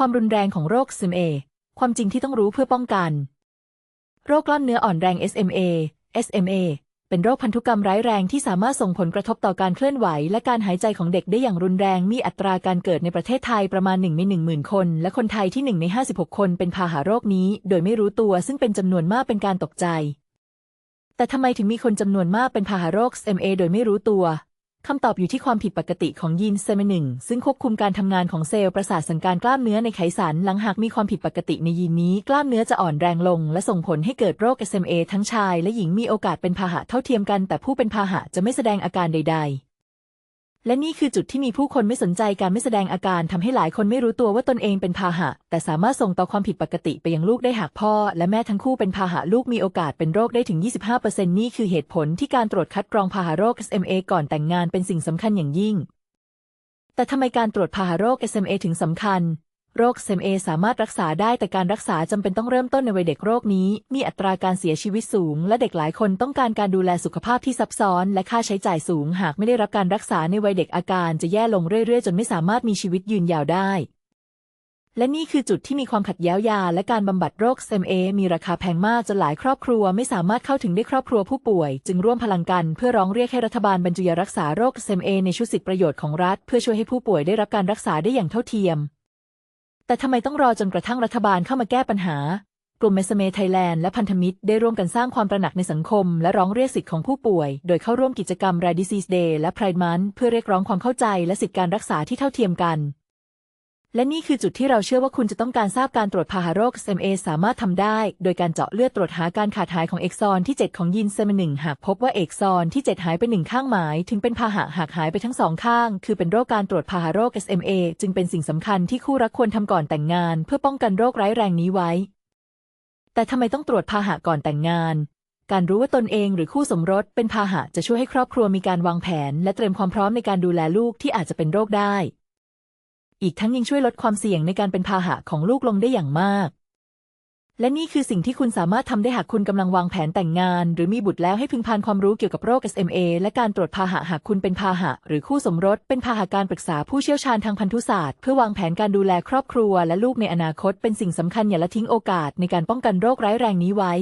ความรุนแรงของโรค SMA ความจริงที่ต้องรู้เพื่อป้องกัน โรคกล้ามเนื้ออ่อนแรง SMA SMA เป็นโรคพันธุกรรมร้ายแรงที่สามารถส่งผลกระทบต่อการเคลื่อนไหว และการหายใจของเด็กได้อย่างรุนแรง มีอัตราการเกิดในประเทศไทยประมาณ1ใน10,000 คน และคนไทยที่1ใน56 คนเป็นพาหะโรคนี้ โดยไม่รู้ตัวซึ่งเป็นจำนวนมากเป็นการตกใจ แต่ทำไมถึงมีคนจำนวนมากเป็นพาหะโรค SMA โดยไม่รู้ตัว คำตอบอยู่ที่ความผิดปกติของยีนเซมหนึ่งซึ่งควบคุมการทำงานของเซลล์ประสาทสังการกล้ามเนื้อในไขสันหลังหากมีความผิดปกติในยีนนี้ กล้ามเนื้อจะอ่อนแรงลง และส่งผลให้เกิดโรค SMA ทั้งชายและหญิงมีโอกาสเป็นพาหะเท่าเทียมกัน แต่ผู้เป็นพาหะจะไม่แสดงอาการใด ๆ และนี่คือจุดที่มีผู้คนไม่สนใจการไม่แสดงอาการทำให้หลายคนไม่รู้ตัวว่าตนเองเป็นพาหะ แต่สามารถส่งต่อความผิดปกติไปยังลูกได้หากพ่อ และแม่ทั้งคู่เป็นพาหะลูกมีโอกาสเป็นโรคได้ถึง 25%นี่คือเหตุผลที่การตรวจคัดกรองพาหะโรค SMA ก่อนแต่งงานเป็นสิ่งสำคัญอย่างยิ่ง แต่ทำไมการตรวจพาหะโรค SMA ถึงสำคัญ โรค SMA สามารถรักษาได้แต่การรักษาจำเป็นต้องเริ่มต้นในวัยเด็กโรคนี้ มีอัตราการเสียชีวิตสูง และเด็กหลายคนต้องการการดูแลสุขภาพที่ซับซ้อน และค่าใช้จ่ายสูง หากไม่ได้รับการรักษาในวัยเด็กอาการจะแย่ลงเรื่อยๆ จนไม่สามารถมีชีวิตยืนยาวได้ และนี่คือจุดที่มีความขัดแย้งยา และการบำบัดโรค SMA มีราคาแพงมากจนหลายครอบครัวไม่สามารถเข้าถึงได้ครอบครัวผู้ป่วย จึงร่วมพลังกันเพื่อร้องเรียกให้รัฐบาลบรรจุยารักษาโรค SMA ในชุดสิทธิประโยชน์ของรัฐ เพื่อช่วยให้ผู้ป่วยได้รับการรักษาได้อย่างเท่าเทียม แต่ทำไมต้องรอจนกระทั่งรัฐบาลเข้ามาแก้ปัญหา กลุ่มเมสเมไทยแลนด์และพันธมิตรได้ร่วมกันสร้างความตระหนักในสังคม และร้องเรียกสิทธิของผู้ป่วย โดยเข้าร่วมกิจกรรม Rare Disease Day และ Pride Month เพื่อเรียกร้องความเข้าใจและสิทธิการรักษาที่เท่าเทียมกัน และนี่คือจุดที่เราเชื่อว่าคุณจะต้องการทราบการตรวจพาหะโรค SMA สามารถทำได้ โดยการเจาะเลือดตรวจหาการขาดหายของเอกซอนที่ 7 ของยีนเซมหนึ่งหากพบว่าเอกซอนที่ 7 หายไปหนึ่งข้างหมายถึงเป็นพาหะหากหายไปทั้งสองข้าง คือเป็นโรคการตรวจพาหะโรค SMA จึงเป็นสิ่งสำคัญที่คู่รักควรทำก่อนแต่งงาน เพื่อป้องกันโรคร้ายแรงนี้ไว้ แต่ทำไมต้องตรวจพาหะก่อนแต่งงานการรู้ว่าตนเองหรือคู่สมรสเป็นพาหะจะช่วยให้ครอบครัวมีการวางแผน และเตรียมความพร้อมในการดูแลลูกที่อาจจะเป็นโรคได้ อีกทั้งยังช่วยลดความเสี่ยงในการเป็นพาหะของลูกลงได้อย่างมาก และนี่คือสิ่งที่คุณสามารถทำได้หากคุณกำลังวางแผนแต่งงาน หรือมีบุตรแล้วให้พึงพานความรู้เกี่ยวกับโรค SMA และการตรวจพาหะหากคุณเป็นพาหะ หรือคู่สมรส เป็นพาหะการปรึกษาผู้เชี่ยวชาญทางพันธุศาสตร์เพื่อวางแผนการดูแลครอบครัว และลูกในอนาคตเป็นสิ่งสำคัญอย่าละทิ้งโอกาสในการป้องกันโรคร้ายแรงนี้ไว้